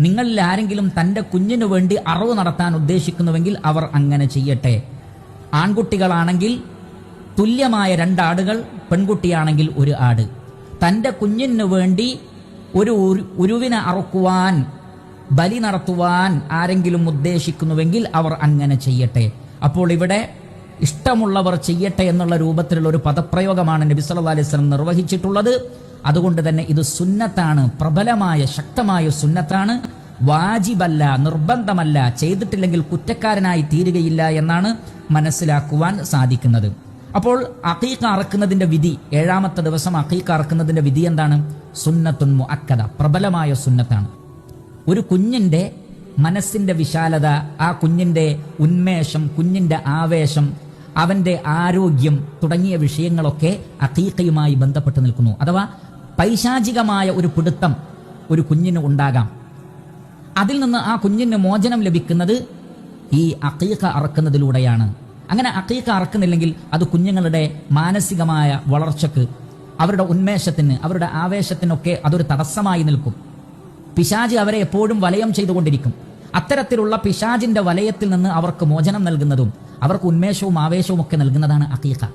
നിങ്ങളിൽ ആരെങ്കിലും തന്റെ കുഞ്ഞിനു വേണ്ടി അറിവ് നടത്താൻ ഉദ്ദേശിക്കുന്നുവെങ്കിൽ അവർ അങ്ങനെ ചെയ്യട്ടെ. ആൺകുട്ടികളാണെങ്കിൽ തുല്യമായ രണ്ടാടുകൾ പെൺകുട്ടിയാണെങ്കിൽ ഒരു ആട്. തന്റെ കുഞ്ഞിനു വേണ്ടി ഒരു ഉരുവിനെ അറുക്കുവാൻ ബലി നടത്തുവാൻ ആരെങ്കിലും ഉദ്ദേശിക്കുന്നുവെങ്കിൽ അവർ അങ്ങനെ ചെയ്യട്ടെ. അപ്പോൾ ഇവിടെ ഇഷ്ടമുള്ളവർ ചെയ്യട്ടെ എന്നുള്ള രൂപത്തിലുള്ള ഒരു പദപ്രയോഗമാണ് നബി സല്ലല്ലാഹു അലൈഹി സ്വലം നിർവഹിച്ചിട്ടുള്ളത്. അതുകൊണ്ട് തന്നെ ഇത് സുന്നത്താണ്. പ്രബലമായ ശക്തമായ സുന്നത്താണ്. വാജിബല്ല നിർബന്ധമല്ല ചെയ്തിട്ടില്ലെങ്കിൽ കുറ്റക്കാരനായി തീരുകയില്ല എന്നാണ് മനസ്സിലാക്കുവാൻ സാധിക്കുന്നത്. അപ്പോൾ അഖീഖ അറക്കുന്നതിന്റെ വിധി ഏഴാമത്തെ ദിവസം അഖീഖ അറക്കുന്നതിന്റെ വിധി എന്താണ്? സുന്നത്തുൻ മുഅക്കദ പ്രബലമായ സുന്നത്താണ്. ഒരു കുഞ്ഞിന്റെ മനസ്സിന്റെ വിശാലത ആ കുഞ്ഞിന്റെ ഉന്മേഷം കുഞ്ഞിന്റെ ആവേശം അവന്റെ ആരോഗ്യം തുടങ്ങിയ വിഷയങ്ങളൊക്കെ അക്കീക്കയുമായി ബന്ധപ്പെട്ട് നിൽക്കുന്നു. അഥവാ പൈശാചികമായ ഒരു പിടുത്തം ഒരു കുഞ്ഞിന് ഉണ്ടാകാം. അതിൽ നിന്ന് ആ കുഞ്ഞിന് മോചനം ലഭിക്കുന്നത് ഈ അക്കീക്ക അറക്കുന്നതിലൂടെയാണ്. അങ്ങനെ അക്കീക്ക അറക്കുന്നില്ലെങ്കിൽ അത് കുഞ്ഞുങ്ങളുടെ മാനസികമായ വളർച്ചക്ക് അവരുടെ ഉന്മേഷത്തിന് അവരുടെ ആവേശത്തിനൊക്കെ അതൊരു തടസ്സമായി നിൽക്കും. പിശാജ് അവരെ എപ്പോഴും വലയം ചെയ്തുകൊണ്ടിരിക്കും. അത്തരത്തിലുള്ള പിശാജിന്റെ വലയത്തിൽ നിന്ന് അവർക്ക് മോചനം നൽകുന്നതും അവർക്ക് ഉന്മേഷവും ആവേശവും ഒക്കെ നൽകുന്നതാണ് അക്കീക്ക